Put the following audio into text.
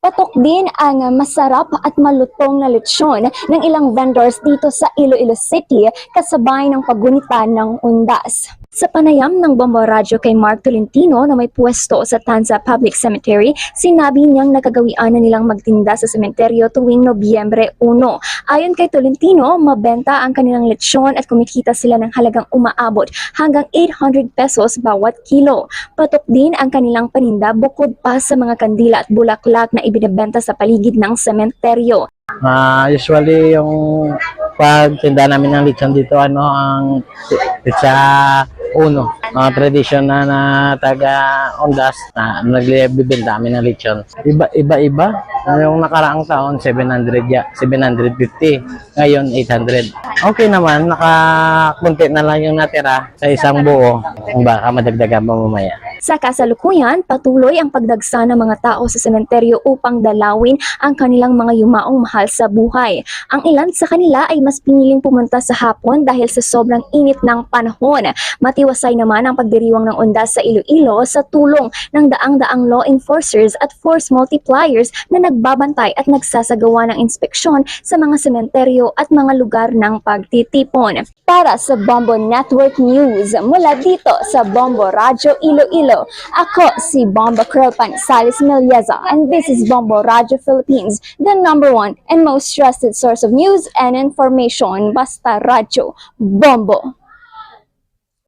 Patok din ang masarap at malutong na lechon ng ilang vendors dito sa Iloilo City kasabay ng paggunita ng undas. Sa panayam ng Bomba Radyo kay Mark Tolentino na may pwesto sa Tanza Public Cemetery, sinabi niyang nakagawian na nilang magtinda sa sementeryo tuwing Nobyembre 1. Ayon kay Tolentino, mabenta ang kanilang lechon at kumikita sila ng halagang umaabot hanggang 800 pesos bawat kilo. Patok din ang kanilang paninda bukod pa sa mga kandila at bulaklak na ibinebenta sa paligid ng sementeryo. Ah, usually yung pagtinda namin ng lechon dito ano ang pizza uno. Mga tradisyon na, na taga Ondas na nagbibenta kami ng lechon. Iba iba iba. Yung nakaraang taon 700 ya, 750. Ngayon 800. Okay naman, nakakunti na lang yung natira sa isang buo. Kung baka madagdagan pa mamaya. Sa kasalukuyan, patuloy ang pagdagsa ng mga tao sa sementeryo upang dalawin ang kanilang mga yumaong mahal sa buhay. Ang ilan sa kanila ay mas piniling pumunta sa hapon dahil sa sobrang init ng panahon. Matiwasay naman ang pagdiriwang ng undas sa Iloilo sa tulong ng daang-daang law enforcers at force multipliers na nagbabantay at nagsasagawa ng inspeksyon sa mga sementeryo at mga lugar ng pagtitipon. Para sa Bombo Network News, mula dito sa Bombo Radyo Iloilo, ako si Bombo Cropan Salis Melieza and this is Bombo Radyo Philippines, the number one and most trusted source of news and information. Basta Radyo, Bombo!